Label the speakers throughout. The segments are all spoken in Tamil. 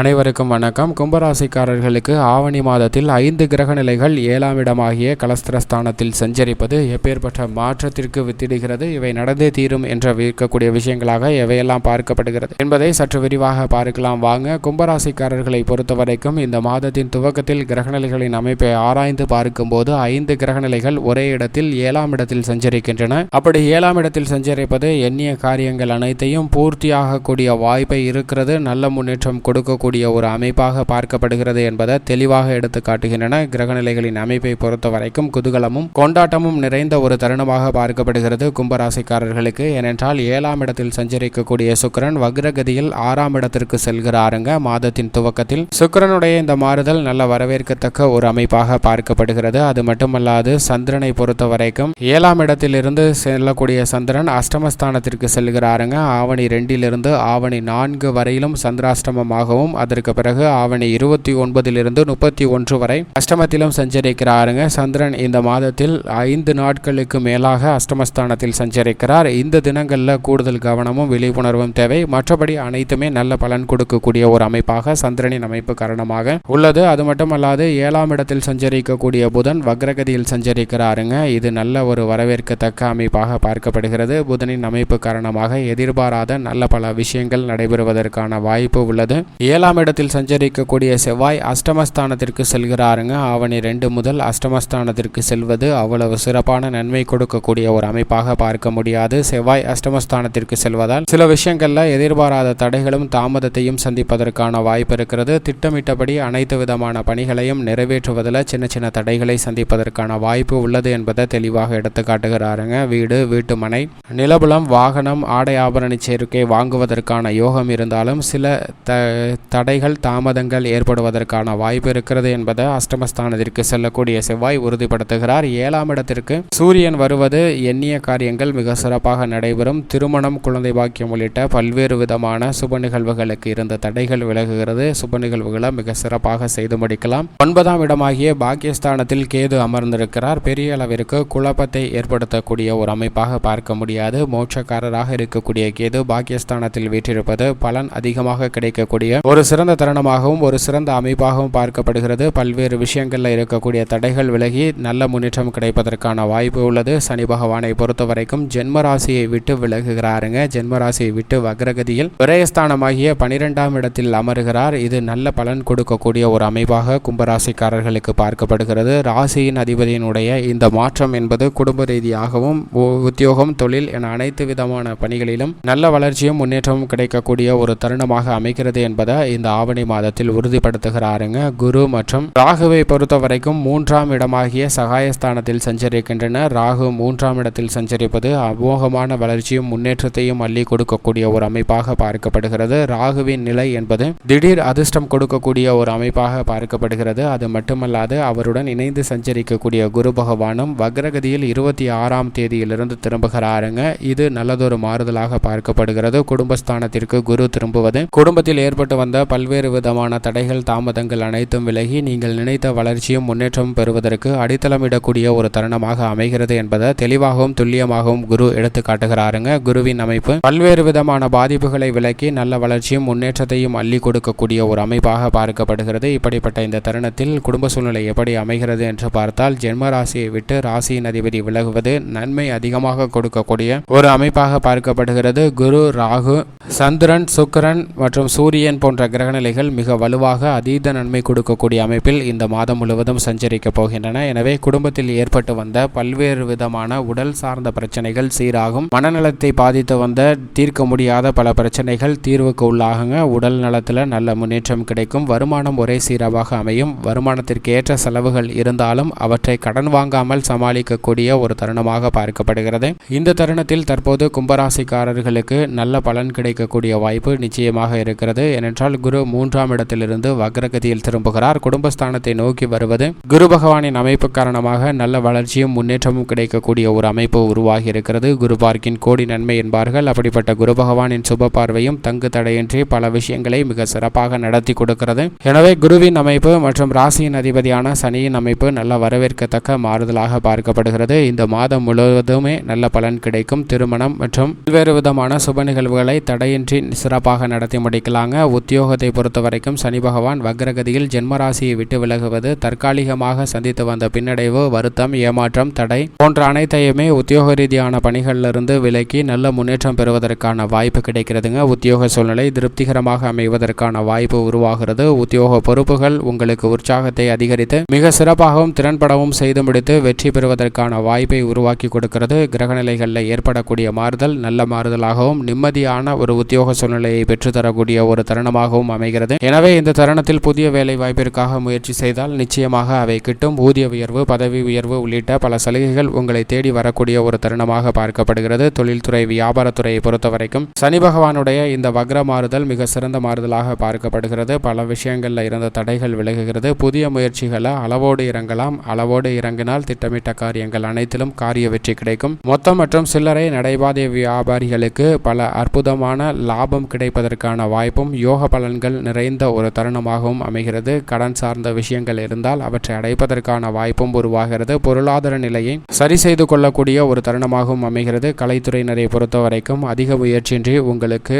Speaker 1: அனைவருக்கும் வணக்கம். கும்பராசிக்காரர்களுக்கு ஆவணி மாதத்தில் ஐந்து கிரக நிலைகள் ஏழாம் இடமாகிய கலஸ்திரஸ்தானத்தில் சஞ்சரிப்பது எப்பேற்பட்ட மாற்றத்திற்கு வித்திடுகிறது. இவை நடந்தே தீரும் என்ற இருக்கக்கூடிய விஷயங்களாக எவையெல்லாம் பார்க்கப்படுகிறது என்பதை சற்று விரிவாக பார்க்கலாம். வாங்க கும்பராசிக்காரர்களை பொறுத்தவரைக்கும் இந்த மாதத்தின் துவக்கத்தில் கிரகநிலைகளின் அமைப்பை ஆராய்ந்து பார்க்கும்போது ஐந்து கிரகநிலைகள் ஒரே இடத்தில் ஏழாம் இடத்தில் சஞ்சரிக்கின்றன. அப்படி ஏழாம் இடத்தில் சஞ்சரிப்பது எண்ணிய காரியங்கள் அனைத்தையும் பூர்த்தியாகக்கூடிய வாய்ப்பை இருக்கிறது. நல்ல முன்னேற்றம் கொடுக்க கூடிய ஒரு அமைப்பாக பார்க்கப்படுகிறது என்பதை தெளிவாக எடுத்து காட்டுகின்றன. கிரகநிலைகளின் அமைப்பை பொறுத்த வரைக்கும் குதூகலமும் கொண்டாட்டமும் நிறைந்த ஒரு தருணமாக பார்க்கப்படுகிறது கும்பராசிக்காரர்களுக்கு. ஏனென்றால் ஏழாம் இடத்தில் சஞ்சரிக்கக்கூடிய சுக்கரன் வக்ரகதியில் ஆறாம் இடத்திற்கு செல்கிறாருங்க. மாதத்தின் துவக்கத்தில் சுக்கரனுடைய இந்த மாறுதல் நல்ல வரவேற்கத்தக்க ஒரு அமைப்பாக பார்க்கப்படுகிறது. அது மட்டுமல்லாது சந்திரனை பொறுத்த வரைக்கும் ஏழாம் இடத்திலிருந்து செல்லக்கூடிய சந்திரன் அஷ்டமஸ்தானத்திற்கு செல்கிறாருங்க. ஆவணி ரெண்டிலிருந்து ஆவணி நான்கு வரையிலும் சந்திராஷ்டமமாகவும் அதற்கு பிறகு ஆவணி இருபத்தி ஒன்பதிலிருந்து முப்பத்தி ஒன்று வரை அஷ்டமத்திலும் சஞ்சரிக்கிறாருங்க. சந்திரன் இந்த மாதத்தில் ஐந்து நாட்களுக்கு மேலாக அஷ்டமஸ்தானத்தில் சஞ்சரிக்கிறார். இந்த தினங்களில் கூடுதல் கவனமும் விழிப்புணர்வும் தேவை. மற்றபடி அனைத்துமே நல்ல பலன் கொடுக்கக்கூடிய ஒரு அமைப்பாக சந்திரனின் அமைப்பு காரணமாக உள்ளது. அது மட்டுமல்லாது ஏழாம் இடத்தில் சஞ்சரிக்கக்கூடிய புதன் வக்ரகதியில் சஞ்சரிக்கிறாருங்க. இது நல்ல ஒரு வரவேற்கத்தக்க அமைப்பாக பார்க்கப்படுகிறது. புதனின் அமைப்பு காரணமாக எதிர்பாராத நல்ல பல விஷயங்கள் நடைபெறுவதற்கான வாய்ப்பு உள்ளது. ஏழாம் இடத்தில் சஞ்சரிக்கக்கூடிய செவ்வாய் அஷ்டமஸ்தானத்திற்கு செல்கிறாருங்க. ஆவணி ரெண்டு முதல் அஷ்டமஸ்தானத்திற்கு செல்வது அவ்வளவு சிறப்பான நன்மை கொடுக்கக்கூடிய ஒரு அமைப்பாக பார்க்க முடியாது. செவ்வாய் அஷ்டமஸ்தானத்திற்கு செல்வதால் சில விஷயங்களில் எதிர்பாராத தடைகளும் தாமதத்தையும் சந்திப்பதற்கான வாய்ப்பு இருக்கிறது. திட்டமிட்டபடி அனைத்து விதமான பணிகளையும் நிறைவேற்றுவதில் சின்ன சின்ன தடைகளை சந்திப்பதற்கான வாய்ப்பு உள்ளது என்பதை தெளிவாக எடுத்து காட்டுகிறாருங்க. வீடு வீட்டு மனை நிலபுலம் வாகனம் ஆடை ஆபரண சேர்க்கை வாங்குவதற்கான யோகம் இருந்தாலும் சில த தடைகள் தாமதங்கள் ஏற்படுவதற்கான வாய்ப்பு இருக்கிறது என்பதை அஷ்டமஸ்தானத்திற்கு செல்லக்கூடிய செவ்வாய் உறுதிப்படுத்துகிறார். ஏழாம் இடத்திற்கு சூரியன் வருவது எண்ணிய காரியங்கள் மிக சிறப்பாக நடைபெறும். திருமணம் குழந்தை பாக்கியம் உள்ளிட்ட பல்வேறு விதமான சுப நிகழ்வுகளுக்கு இருந்த தடைகள் விலகுகிறது. சுப நிகழ்வுகளை மிக சிறப்பாக செய்து முடிக்கலாம். ஒன்பதாம் இடமாகிய பாக்கியஸ்தானத்தில் கேது அமர்ந்திருக்கிறார். பெரிய அளவிற்கு குழப்பத்தை ஏற்படுத்தக்கூடிய ஒரு அமைப்பாக பார்க்க முடியாது. மோட்சக்காரராக இருக்கக்கூடிய கேது பாக்கியஸ்தானத்தில் வீற்றிருப்பது பலன் அதிகமாக கிடைக்கக்கூடிய ஒரு சிறந்த தருணமாகவும் ஒரு சிறந்த அமைப்பாகவும் பார்க்கப்படுகிறது. பல்வேறு விஷயங்களில் இருக்கக்கூடிய தடைகள் விலகி நல்ல முன்னேற்றம் கிடைப்பதற்கான வாய்ப்பு உள்ளது. சனி பகவானை பொறுத்த வரைக்கும் ஜென்ம ராசியை விட்டு விலகுகிறாருங்க. ஜென்ம ராசியை விட்டு வக்ரகதியில் விரயஸ்தானமாகிய பனிரெண்டாம் இடத்தில் அமருகிறார். இது நல்ல பலன் கொடுக்கக்கூடிய ஒரு அமைப்பாக கும்பராசிக்காரர்களுக்கு பார்க்கப்படுகிறது. ராசியின் அதிபதியினுடைய இந்த மாற்றம் என்பது குடும்ப ரீதியாகவும் உத்தியோகம் தொழில் என அனைத்து விதமான பணிகளிலும் நல்ல வளர்ச்சியும் முன்னேற்றமும் கிடைக்கக்கூடிய ஒரு தருணமாக அமைகிறது என்பதை இந்த ஆவணி மாதத்தில் உறுதிப்படுத்துகிறாருங்க. குரு மற்றும் ராகுவை பொறுத்த வரைக்கும் மூன்றாம் இடமாகிய சகாயஸ்தானத்தில் சஞ்சரிக்கின்றன. ராகு மூன்றாம் இடத்தில் சஞ்சரிப்பது அமோகமான வளர்ச்சியும் முன்னேற்றத்தையும் அள்ளி கொடுக்கக்கூடிய ஒரு அமைப்பாக பார்க்கப்படுகிறது. ராகுவின் நிலை என்பது திடீர் அதிர்ஷ்டம் கொடுக்கக்கூடிய ஒரு அமைப்பாக பார்க்கப்படுகிறது. அது மட்டுமல்லாது அவருடன் இணைந்து சஞ்சரிக்கக்கூடிய குரு பகவானும் வக்ரகதியில் இருபத்தி ஆறாம் தேதியிலிருந்து திரும்புகிறாருங்க. இது நல்லதொரு மாறுதலாக பார்க்கப்படுகிறது. குடும்பஸ்தானத்திற்கு குரு திரும்புவது குடும்பத்தில் ஏற்பட்டு வந்த பல்வேறு விதமான தடைகள் தாமதங்கள் அனைத்தும் விலகி நீங்கள் நினைத்த வளர்ச்சியும் முன்னேற்றமும் பெறுவதற்கு அடித்தளமிடக்கூடிய ஒரு தருணமாக அமைகிறது என்பதை தெளிவாகவும் துல்லியமாகவும் குரு எடுத்து காட்டுகிறாருங்க. குருவின் அமைப்பு பல்வேறு விதமான பாதிப்புகளை விலக்கி நல்ல வளர்ச்சியும் முன்னேற்றத்தையும் அள்ளி கொடுக்கக்கூடிய ஒரு அமைப்பாக பார்க்கப்படுகிறது. இப்படிப்பட்ட இந்த தருணத்தில் குடும்ப சூழ்நிலை எப்படி அமைகிறது என்று பார்த்தால் ஜென்ம ராசியை விட்டு ராசியின் அதிபதி விலகுவது நன்மை அதிகமாக கொடுக்கக்கூடிய ஒரு அமைப்பாக பார்க்கப்படுகிறது. குரு ராகு சந்திரன் சுக்கரன் மற்றும் சூரியன் போன்ற கிரகநிலைகள் மிக வலுவாக அதீத நன்மை கொடுக்கக்கூடிய அமைப்பில் இந்த மாதம் முழுவதும் சஞ்சரிக்கப் போகின்றன. எனவே குடும்பத்தில் ஏற்பட்டு வந்த பல்வேறு விதமான உடல் சார்ந்த பிரச்சனைகள் சீராகும். மனநலத்தை பாதித்து வந்த தீர்க்க முடியாத பல பிரச்சனைகள் தீர்வுக்கு உள்ளாகுங்க. உடல் நலத்தில் நல்ல முன்னேற்றம் கிடைக்கும். வருமானம் ஒரே சீராக அமையும். வருமானத்திற்கு ஏற்ற செலவுகள் இருந்தாலும் அவற்றை கடன் வாங்காமல் சமாளிக்கக்கூடிய ஒரு தருணமாக பார்க்கப்படுகிறது. இந்த தருணத்தில் தற்போது கும்பராசிக்காரர்களுக்கு நல்ல பலன் கிடைக்கக்கூடிய வாய்ப்பு நிச்சயமாக இருக்கிறது. ஏனென்றால் ஆனால் குரு மூன்றாம் இடத்திலிருந்து வக்ரகதியில் திரும்புகிறார். குடும்பஸ்தானத்தை நோக்கி வருவது குரு பகவானின் அமைப்பு காரணமாக நல்ல வளர்ச்சியும் முன்னேற்றமும் கிடைக்கக்கூடிய ஒரு அமைப்பு உருவாகி இருக்கிறது. குரு பார்க்கின் கோடி நன்மை என்பார்கள். அப்படிப்பட்ட குரு பகவானின் சுப பார்வையும் தங்கு தடையின்றி பல விஷயங்களை மிக சிறப்பாக நடத்தி கொடுக்கிறது. எனவே குருவின் அமைப்பு மற்றும் ராசியின் அதிபதியான சனியின் அமைப்பு நல்ல வரவேற்கத்தக்க மாறுதலாக பார்க்கப்படுகிறது. இந்த மாதம் முழுவதுமே நல்ல பலன் கிடைக்கும். திருமணம் மற்றும் பல்வேறு விதமான சுப நிகழ்வுகளை தடையின்றி சிறப்பாக நடத்தி முடிக்கலாங்க. உத்தியோக உத்தியோகத்தை பொறுத்தவரைக்கும் சனி பகவான் வக்ரகதியில் ஜென்மராசியை விட்டு விலகுவது தற்காலிகமாக சந்தித்து வந்த பின்னடைவு வருத்தம் ஏமாற்றம் தடை போன்ற அனைத்தையுமே உத்தியோக ரீதியான பணிகளிலிருந்து விலக்கி நல்ல முன்னேற்றம் பெறுவதற்கான வாய்ப்பு கிடைக்கிறதுங்க. உத்தியோக சூழ்நிலை திருப்திகரமாக அமைவதற்கான வாய்ப்பு உருவாகிறது. உத்தியோக பொறுப்புகள் உங்களுக்கு உற்சாகத்தை அதிகரித்து மிக சிறப்பாகவும் திறன்படவும் செய்து முடித்து வெற்றி பெறுவதற்கான வாய்ப்பை உருவாக்கி கொடுக்கிறது. கிரகநிலைகளில் ஏற்படக்கூடிய மாறுதல் நல்ல மாறுதலாகவும் நிம்மதியான ஒரு உத்தியோக சூழ்நிலையை பெற்றுத்தரக்கூடிய ஒரு தருணமாக தருணமாகவும் அமைகிறது. எனவே இந்த தருணத்தில் புதிய வேலை வாய்ப்பிற்காக முயற்சி செய்தால் நிச்சயமாக அவை கிட்டும். ஊதிய உயர்வு பதவி உயர்வு உள்ளிட்ட பல சலுகைகள் உங்களை தேடி வரக்கூடிய ஒரு தருணமாக பார்க்கப்படுகிறது. தொழில்துறை வியாபாரத்துறையை பொறுத்தவரைக்கும் சனி பகவானுடைய இந்த வக்ர மாறுதல் மிக சிறந்த மாறுதலாக பார்க்கப்படுகிறது. பல விஷயங்களில் இருந்த தடைகள் விலகுகிறது. புதிய முயற்சிகளை அளவோடு இறங்கலாம். அளவோடு இறங்கினால் திட்டமிட்ட காரியங்கள் அனைத்திலும் காரிய வெற்றி கிடைக்கும். மொத்தம் மற்றும் சில்லறை நடைபாதை வியாபாரிகளுக்கு பல அற்புதமான லாபம் கிடைப்பதற்கான வாய்ப்பும் யோக பல பலன்கள் நிறைந்த ஒரு தருணமாகவும் அமைகிறது. கடன் சார்ந்த விஷயங்கள் இருந்தால் அவற்றை அடைப்பதற்கான வாய்ப்பும் உருவாகிறது. பொருளாதார நிலையை சரி செய்து கொள்ளக்கூடிய ஒரு தருணமாகவும் அமைகிறது. கலைத்துறையினரை பொறுத்த வரைக்கும் அதிக முயற்சியின்றி உங்களுக்கு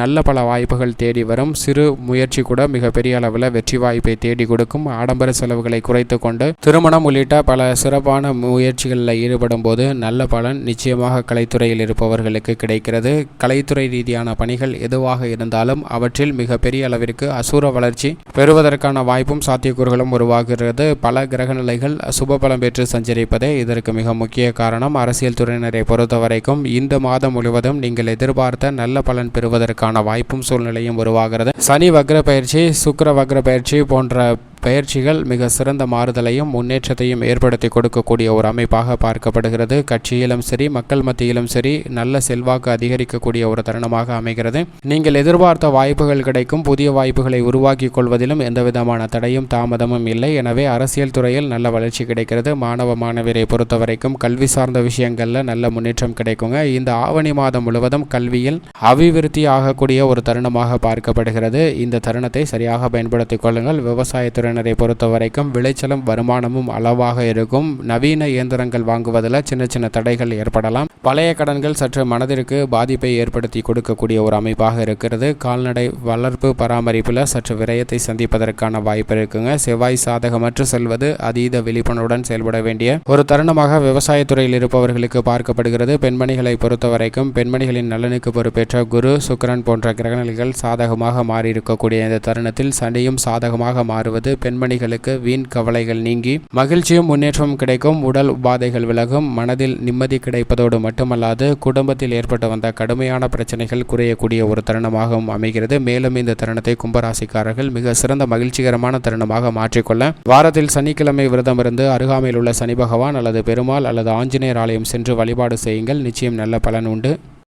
Speaker 1: நல்ல பல வாய்ப்புகள் தேடி வரும். சிறு முயற்சி கூட மிகப்பெரிய அளவில் வெற்றி வாய்ப்பை தேடி கொடுக்கும். ஆடம்பர செலவுகளை குறைத்து கொண்டு திருமணம் உள்ளிட்ட பல சிறப்பான முயற்சிகளில் ஈடுபடும் போது நல்ல பலன் நிச்சயமாக கலைத்துறையில் இருப்பவர்களுக்கு கிடைக்கிறது. கலைத்துறை ரீதியான பணிகள் எதுவாக இருந்தாலும் அவற்றில் மிக பெரிய அளவிற்கு அசுர வளர்ச்சி பெறுவதற்கான வாய்ப்பும் சாத்தியக்கூறுகளும் உருவாகிறது. பல கிரகநிலைகள் சுப பலம் பெற்று சஞ்சரிப்பதே இதற்கு மிக முக்கிய காரணம். அரசியல் துறையினரை பொறுத்தவரைக்கும் இந்த மாதம் முழுவதும் நீங்கள் எதிர்பார்த்த நல்ல பலன் பெறுவதற்கான வாய்ப்பும் சூழ்நிலையும் உருவாகிறது. சனி வக்ர பயிற்சி சுக்கர வக்ர பயிற்சி போன்ற பயிற்சிகள் மிக சிறந்த மாறுதலையும் முன்னேற்றத்தையும் ஏற்படுத்தி கொடுக்கக்கூடிய ஒரு அமைப்பாக பார்க்கப்படுகிறது. கட்சியிலும் சரி மக்கள் மத்தியிலும் சரி நல்ல செல்வாக்கு அதிகரிக்கக்கூடிய ஒரு தருணமாக அமைகிறது. நீங்கள் எதிர்பார்த்த வாய்ப்புகள் கிடைக்கும். புதிய வாய்ப்புகளை உருவாக்கி கொள்வதிலும் எந்தவிதமான தடையும் தாமதமும் இல்லை. எனவே அரசியல் துறையில் நல்ல வளர்ச்சி கிடைக்கிறது. மாணவ மாணவியரை பொறுத்தவரைக்கும் கல்வி சார்ந்த விஷயங்களில் நல்ல முன்னேற்றம் கிடைக்குங்க. இந்த ஆவணி மாதம் முழுவதும் கல்வியில் அபிவிருத்தி ஆகக்கூடிய ஒரு தருணமாக பார்க்கப்படுகிறது. இந்த தருணத்தை சரியாக பயன்படுத்திக் கொள்ளுங்கள். விவசாயத்துறை துறையினரை பொறுத்த வரைக்கும் விளைச்சலும் வருமானமும் அளவாக இருக்கும். நவீன இயந்திரங்கள் வாங்குவதில் சின்ன சின்ன தடைகள் ஏற்படலாம். பழைய கடன்கள் சற்று மனதிற்கு பாதிப்பை ஏற்படுத்தி கொடுக்கக்கூடிய ஒரு அமைப்பாக இருக்கிறது. கால்நடை வளர்ப்பு பராமரிப்பில் சற்று விரயத்தை சந்திப்பதற்கான வாய்ப்பு இருக்குங்க. செவ்வாய் சாதகமற்று செல்வது அதீத விழிப்புணர்வுடன் செயல்பட வேண்டிய ஒரு தருணமாக விவசாயத்துறையில் இருப்பவர்களுக்கு பார்க்கப்படுகிறது. பெண்மணிகளை பொறுத்த வரைக்கும் பெண்மணிகளின் நலனுக்கு பொறுப்பேற்ற குரு சுக்கரன் போன்ற கிரகநிலைகள் சாதகமாக மாறியிருக்கக்கூடிய இந்த தருணத்தில் சனியும் சாதகமாக மாறுவது பெண்மணிகளுக்கு வீண் கவலைகள் நீங்கி மகிழ்ச்சியும் முன்னேற்றமும் கிடைக்கும். உடல் உபாதைகள் விலகும். மனதில் நிம்மதி கிடைப்பதோடு மட்டுமல்லாது குடும்பத்தில் ஏற்பட்டு வந்த கடுமையான பிரச்சனைகள் குறையக்கூடிய ஒரு தருணமாகவும் அமைகிறது. மேலும் இந்த தருணத்தை கும்பராசிக்காரர்கள் மிக சிறந்த மகிழ்ச்சிகரமான தருணமாக மாற்றிக்கொள்ள வாரத்தில் சனிக்கிழமை விரதம் இருந்து அருகாமையில் உள்ள சனி பகவான் அல்லது பெருமாள் அல்லது ஆஞ்சநேயர் ஆலயம் சென்று வழிபாடு செய்யுங்கள். நிச்சயம் நல்ல பலன் உண்டு.